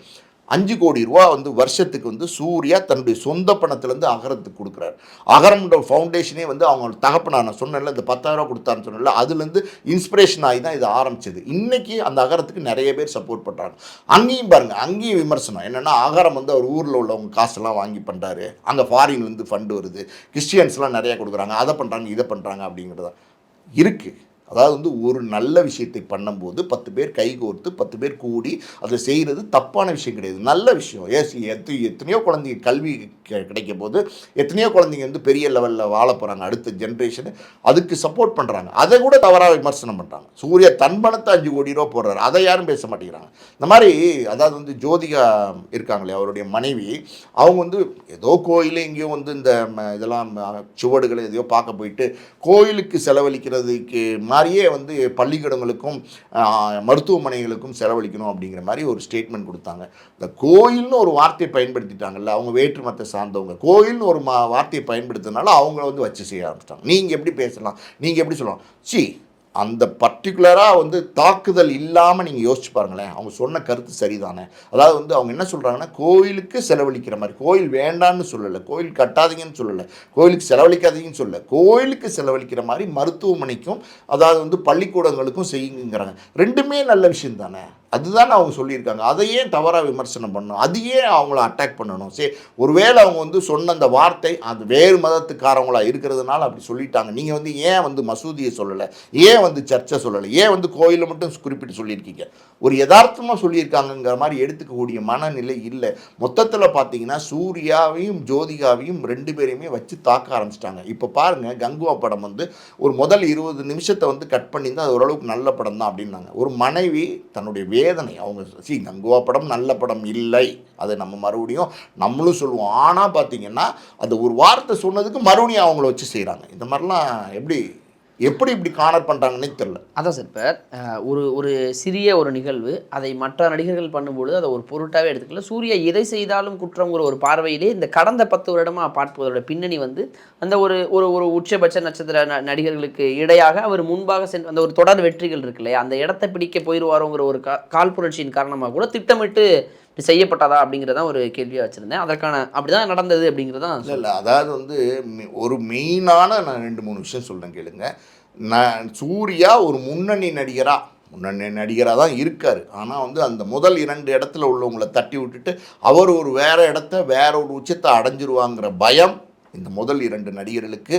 அஞ்சு கோடி ரூபா வந்து வருஷத்துக்கு வந்து சூர்யா தன்னுடைய சொந்த பணத்துலேருந்து அகரத்துக்கு கொடுக்குறாரு. அகரம்ன்ற ஃபவுண்டேஷனே வந்து அவங்க தகப்பனா நான் சொன்னேன்ல இந்த பத்தாயிரம் ரூபா கொடுத்தாருன்னு சொன்னேன்ல அதுலேருந்து இன்ஸ்பிரேஷன் ஆகி தான் இது ஆரம்பிச்சது. இன்றைக்கி அந்த அகரத்துக்கு நிறைய பேர் சப்போர்ட் பண்ணுறாங்க அங்கேயும் பாருங்கள் அங்கேயும் விமர்சனம். என்னென்னா அகரம் வந்து அவர் ஊரில் உள்ளவங்க காசெல்லாம் வாங்கி பண்ணுறாரு அங்கே ஃபாரின்லேருந்து ஃபண்டு வருது. கிறிஸ்டியன்ஸ்லாம் நிறையா கொடுக்குறாங்க. அதை பண்ணுறாங்க இதை பண்ணுறாங்க அப்படிங்கிறதா இருக்குது அதாவது வந்து ஒரு நல்ல விஷயத்தை பண்ணும்போது பத்து பேர் கைகோர்த்து பத்து பேர் கூடி அதை செய்கிறது தப்பான விஷயம் கிடையாது. நல்ல விஷயம். ஏசி எத்து எத்தனையோ குழந்தைங்க கல்வி கிடைக்கும் போது எத்தனையோ குழந்தைங்க வந்து பெரிய லெவலில் வாழ போகிறாங்க அடுத்த ஜென்ரேஷன் அதுக்கு சப்போர்ட் பண்ணுறாங்க அதை கூட தவறாக விமர்சனம் பண்ணுறாங்க சூரிய தன்பணத்தை அஞ்சு கோடி ரூபா போடுறாரு. அதை யாரும் பேச மாட்டேங்கிறாங்க. இந்த மாதிரி அதாவது வந்து ஜோதிகா இருக்காங்களே அவருடைய மனைவி அவங்க வந்து ஏதோ கோயில் எங்கேயோ வந்து இந்த ம, இதெல்லாம் சுவடுகளை எதையோ பார்க்க போயிட்டு கோயிலுக்கு செலவழிக்கிறதுக்கு மாதிரியே வந்து பள்ளிக்கூடங்களுக்கும் மருத்துவமனைகளுக்கும் செலவழிக்கணும் அப்படிங்கிற மாதிரி ஒரு ஸ்டேட்மெண்ட் கொடுத்தாங்க. இந்த கோயில்னு ஒரு வார்த்தையை பயன்படுத்திட்டாங்கல்ல அவங்க வேற்று மதத்தை சார்ந்தவங்க. கோயில்னு ஒரு மா வார்த்தையை பயன்படுத்தினால அவங்கள வந்து வச்சு செய்ய ஆரம்பிச்சிட்டாங்க. நீங்கள் எப்படி பேசலாம்? நீங்கள் எப்படி சொல்லலாம்? சி அந்த பர்டிகுலராக வந்து தாக்குதல் இல்லாமல் நீங்கள் யோசிச்சு பாருங்களேன். அவங்க சொன்ன கருத்து சரிதானே? அதாவது வந்து அவங்க என்ன சொல்கிறாங்கன்னா கோயிலுக்கு செலவழிக்கிற மாதிரி கோயில் வேண்டான்னு சொல்லலை கோயில் கட்டாதீங்கன்னு சொல்லலை கோயிலுக்கு செலவழிக்காதீங்கன்னு சொல்லலை கோயிலுக்கு செலவழிக்கிற மாதிரி மருத்துவமனைக்கும் அதாவது வந்து பள்ளிக்கூடங்களுக்கும் செய்யுங்கிறாங்க ரெண்டுமே நல்ல விஷயம் தானே அதுதானே அவங்க சொல்லியிருக்காங்க. அதை ஏன் தவறாக விமர்சனம் பண்ணணும். அதையே அவங்கள அட்டாக் பண்ணணும். சரி ஒருவேளை அவங்க வந்து சொன்ன அந்த வார்த்தை அது வேறு மதத்துக்காரவங்களாக இருக்கிறதுனால அப்படி சொல்லிட்டாங்க. நீங்கள் வந்து ஏன் வந்து மசூதியை சொல்லலை? ஏன் வந்து சர்ச்சை சொல்லலை? ஏன் வந்து கோயிலை மட்டும் குறிப்பிட்டு சொல்லியிருக்கீங்க? ஒரு யதார்த்தமாக சொல்லியிருக்காங்கங்கிற மாதிரி எடுத்துக்கக்கூடிய மனநிலை இல்லை. மொத்தத்தில் பார்த்தீங்கன்னா சூர்யாவையும் ஜோதிகாவையும் ரெண்டு பேரையுமே வச்சு தாக்க ஆரம்பிச்சிட்டாங்க. இப்போ பாருங்கள் கங்குவா படம் வந்து ஒரு முதல் இருபது நிமிஷத்தை வந்து கட் பண்ணியிருந்தா அது ஓரளவுக்கு நல்ல படம் தான் அப்படின்னாங்க. ஒரு மனைவி தன்னுடைய வே வேதனை. அவங்க சி நங்குவா படம் நல்ல படம் இல்லை. அதை நம்ம மறுபடியும் நம்மளும் சொல்லுவோம். ஆனால் பார்த்தீங்கன்னா அந்த ஒரு வார்த்தை சொன்னதுக்கு மறுபடியும் அவங்கள வச்சு செய்கிறாங்க இந்த மாதிரிலாம் எப்படி எப்படி இப்படி கானர் பண்ணுறாங்கன்னே தெரில அதான் சார் இப்போ ஒரு ஒரு சிறிய ஒரு நிகழ்வு அதை மற்ற நடிகர்கள் பண்ணும்பொழுது அதை ஒரு பொருட்டாகவே எடுத்துக்கல. சூர்யா எதை செய்தாலும் குற்றங்கிற ஒரு பார்வையிலே இந்த கடந்த பத்து வருடமாக பார்ப்பதோட பின்னணி வந்து அந்த ஒரு ஒரு ஒரு உச்சபட்ச நட்சத்திர ந- நடிகர்களுக்கு இடையாக அவர் முன்பாக சென்று அந்த ஒரு தொடர் வெற்றிகள் இருக்கு இல்லையா? அந்த இடத்தை பிடிக்க போயிடுவாரோங்கிற ஒரு கா காழ்ப்புணர்ச்சியின் காரணமாக கூட திட்டமிட்டு இப்படி செய்யப்பட்டதா அப்படிங்கிறதான் ஒரு கேள்வியாக வச்சுருந்தேன். அதற்கான அப்படிதான் நடந்தது அப்படிங்கிறதான் இல்லை இல்லை. அதாவது வந்து ஒரு மெயினான நான் ரெண்டு மூணு விஷயம் சொல்கிறேன் கேளுங்க. நான் சூர்யா ஒரு முன்னணி நடிகராக முன்னணி நடிகராக தான் இருக்கார். ஆனால் வந்து அந்த முதல் இரண்டு இடத்துல உள்ளவங்களை தட்டி விட்டுட்டு அவர் ஒரு வேற இடத்த வேற ஒரு உச்சத்தை அடைஞ்சிருவாங்கிற பயம் இந்த முதல் இரண்டு நடிகர்களுக்கு.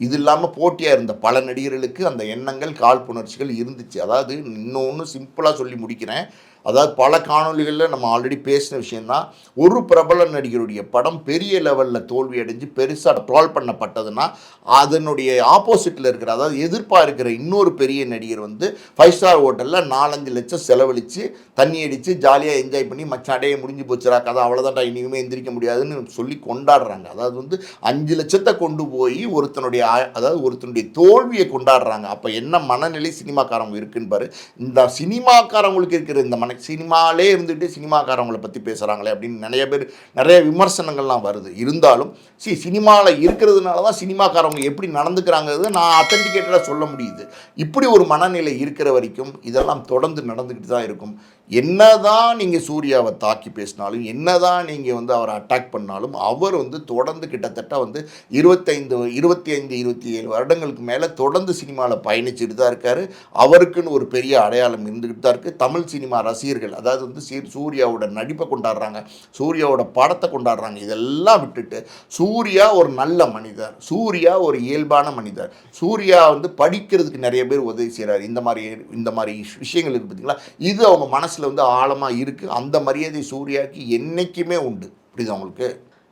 இது இல்லாமல் போட்டியாக இருந்த பல நடிகர்களுக்கு அந்த எண்ணங்கள் காழ்ப்புணர்ச்சிகள் இருந்துச்சு. அதாவது இன்னொன்று சிம்பிளாக சொல்லி முடிக்கிறேன். அதாவது பல காணொளிகளில் நம்ம ஆல்ரெடி பேசின விஷயந்தான் ஒரு பிரபல நடிகருடைய படம் பெரிய லெவலில் தோல்வி அடைஞ்சு பெருசாக ட்ரால் பண்ணப்பட்டதுன்னா அதனுடைய ஆப்போசிட்டில் இருக்கிற அதாவது எதிர்ப்பாக இருக்கிற இன்னொரு பெரிய நடிகர் வந்து ஃபைவ் ஸ்டார் ஹோட்டலில் நாலஞ்சு லட்சம் செலவழித்து தண்ணி அடித்து ஜாலியாக என்ஜாய் பண்ணி மச்சாடையே முடிஞ்சு போச்சுரா கதை அவ்வளோதான்டா இனிமே எந்திரிக்க முடியாதுன்னு சொல்லி கொண்டாடுறாங்க. அதாவது வந்து அஞ்சு லட்சத்தை கொண்டு போய் ஒருத்தனுடைய அதாவது ஒருத்தனுடைய தோல்வியை கொண்டாடுறாங்க. அப்போ என்ன மனநிலை சினிமாக்காரங்க இருக்குன்னு பாரு. இந்த சினிமாக்காரங்களுக்கு இருக்கிற இந்த மன சினிமாலே இருந்துட்டு சினிமாக்காரவங்களை பற்றி பேசுகிறாங்களே அப்படின்னு நிறைய பேர் நிறைய விமர்சனங்கள்லாம் வருது. இருந்தாலும் சி சினிமாவில் இருக்கிறதுனால தான் சினிமாக்காரவங்க எப்படி நடந்துக்கிறாங்கிறது நான் அத்தன்டிகேட்டடாக சொல்ல முடியுது. இப்படி ஒரு மனநிலை இருக்கிற வரைக்கும் இதெல்லாம் தொடர்ந்து நடந்துக்கிட்டு தான் இருக்கும். என்னதான் நீங்கள் சூர்யாவை தாக்கி பேசினாலும் என்னதான் நீங்கள் வந்து அவரை அட்டாக் பண்ணாலும் அவர் வந்து தொடர்ந்து கிட்டத்தட்ட வந்து இருபத்தைந்து இருபத்தி ஐந்து இருபத்தி ஏழு வருடங்களுக்கு மேலே தொடர்ந்து சினிமாவில் பயணிச்சுட்டு தான் இருக்காரு. அவருக்குன்னு ஒரு பெரிய அடையாளம் இருந்துக்கிட்டு தான் இருக்குது தமிழ் சினிமா ரசிகர்கள் அதாவது வந்து சீர் சூர்யாவோட நடிப்பை கொண்டாடுறாங்க சூர்யாவோட படத்தை கொண்டாடுறாங்க இதெல்லாம் விட்டுட்டு சூர்யா ஒரு நல்ல மனிதர் சூர்யா ஒரு இயல்பான மனிதர். சூர்யா வந்து படிக்கிறதுக்கு நிறைய பேர் உதவி செய்கிறார் இந்த மாதிரி இந்த மாதிரி விஷயங்கள் இருக்குது பார்த்தீங்களா இது அவங்க மனசு மனசில் வந்து ஆழமாக இருக்குது அந்த மரியாதை சூர்யாவுக்கு என்றைக்குமே உண்டு. புரியுதா உங்களுக்கு?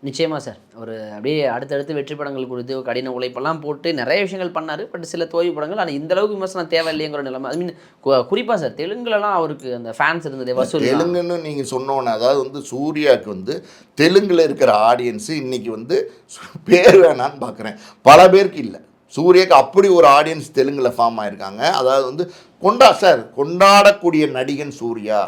நிச்சயமா சார். ஒரு அப்படியே அடுத்தடுத்து வெற்றி படங்கள் குறித்து கடின உழைப்பெல்லாம் போட்டு நிறைய விஷயங்கள் பண்ணார். பட் சில தோல்வி படங்கள் ஆனால் இந்த அளவுக்கு விமர்சனம் தேவையில்லைங்கிற நிலைமை. ஐ மீன் குறிப்பாக சார் தெலுங்குலலாம் அவருக்கு அந்த ஃபேன்ஸ் இருந்தது வசூல். தெலுங்குன்னு நீங்கள் சொன்னோன்னே அதாவது வந்து சூர்யாவுக்கு வந்து தெலுங்கில் இருக்கிற ஆடியன்ஸு இன்னைக்கு வந்து பேர் வேணான்னு பார்க்குறேன் பல பேருக்கு இல்லை. சூர்யாக்கு அப்படி ஒரு ஆடியன்ஸ் தெலுங்கில் ஃபார்ம் ஆயிருக்காங்க. அதாவது வந்து கொண்டா சார் கொண்டாடக்கூடிய நடிகன் சூர்யா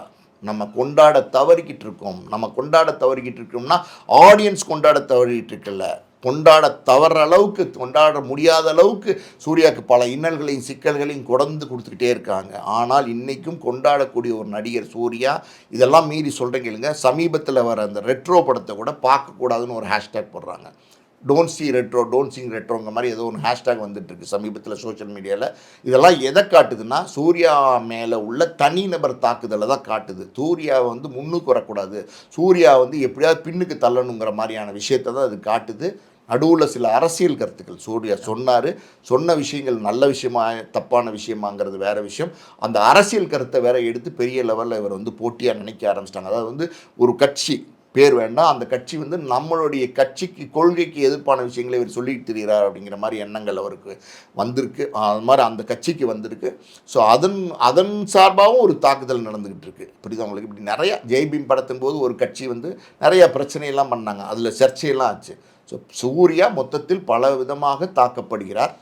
நம்ம கொண்டாட தவறிக்கிட்டு இருக்கோம். நம்ம கொண்டாட தவறிக்கிட்டு இருக்கோம்னா ஆடியன்ஸ் கொண்டாட தவறிக்கிட்டு இருக்கல. கொண்டாட தவற அளவுக்கு கொண்டாட முடியாத அளவுக்கு சூர்யாவுக்கு பல இன்னல்களையும் சிக்கல்களையும் கொடந்து கொடுத்துக்கிட்டே இருக்காங்க. ஆனால் இன்றைக்கும் கொண்டாடக்கூடிய ஒரு நடிகர் சூர்யா இதெல்லாம் மீறி சொல்கிறீங்க சமீபத்தில் வர அந்த ரெட்ரோ படத்தை கூட பார்க்கக்கூடாதுன்னு ஒரு ஹேஷ்டேக் போடுறாங்க. Don't see Retro don't sing ரெட்ரோங்க மாதிரி ஏதோ ஒன்று ஹேஷ்டேக் வந்துட்டுருக்கு சமீபத்தில் சோஷியல் மீடியாவில் இதெல்லாம் எதை காட்டுதுன்னா சூர்யா மேலே உள்ள தனிநபர் தாக்குதலை தான் காட்டுது. சூர்யாவை வந்து முன்னுக்கு வரக்கூடாது. சூர்யா வந்து எப்படியாவது பின்னுக்கு தள்ளணுங்கிற மாதிரியான விஷயத்தை தான் அது காட்டுது. நடுவில் சில அரசியல் கருத்துக்கள். சூர்யா சொன்னார். சொன்ன விஷயங்கள் நல்ல விஷயமா தப்பான விஷயமாங்கிறது வேறு விஷயம். அந்த அரசியல் கருத்தை வேற எடுத்து பெரிய லெவலில் இவர் வந்து போட்டியாக நினைக்க ஆரம்பிச்சிட்டாங்க. அதாவது வந்து ஒரு கட்சி பேர் வேண்டாம். அந்த கட்சி வந்து நம்மளுடைய கட்சிக்கு கொள்கைக்கு எதிர்ப்பான விஷயங்களை இவர் சொல்லிட்டு தெரிகிறார் அப்படிங்கிற மாதிரி எண்ணங்கள் அவருக்கு வந்திருக்கு. அது மாதிரி அந்த கட்சிக்கு வந்திருக்கு. ஸோ அதன் அதன் சார்பாகவும் ஒரு தாக்குதல் நடந்துக்கிட்டு இருக்கு. புரியுதா உங்களுக்கு? இப்படி நிறையா ஜெய்பீம் படத்தின் போது ஒரு கட்சி வந்து நிறையா பிரச்சனையெல்லாம் பண்ணாங்க. அதில் சர்ச்சையெல்லாம் ஆச்சு. ஸோ சூர்யா மொத்தத்தில் பல விதமாக தாக்கப்படுகிறார்.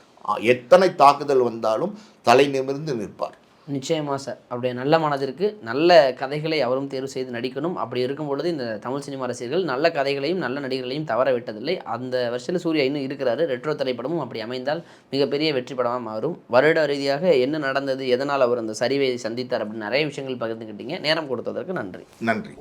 எத்தனை தாக்குதல் வந்தாலும் தலை நிமிர்ந்து நிற்பார். நிச்சயமாக சார். அப்படியே நல்ல மனதிற்கு நல்ல கதைகளை அவரும் தேர்வு செய்து நடிக்கணும். அப்படி இருக்கும் பொழுது இந்த தமிழ் சினிமா ரசிகர்கள் நல்ல கதைகளையும் நல்ல நடிகர்களையும் தவற விட்டதில்லை அந்த வருஷத்தில் சூர்யா இன்னும் இருக்கிறாரு. ரெட்ரோ திரைப்படமும் அப்படி அமைந்தால் மிகப்பெரிய வெற்றி படமாக மாறும். வருட ரீதியாக என்ன நடந்தது எதனால் அவர் அந்த சரிவை சந்தித்தார் அப்படின்னு நிறைய விஷயங்கள் பகிர்ந்துக்கிட்டீங்க நேரம் கொடுத்ததற்கு நன்றி. நன்றி.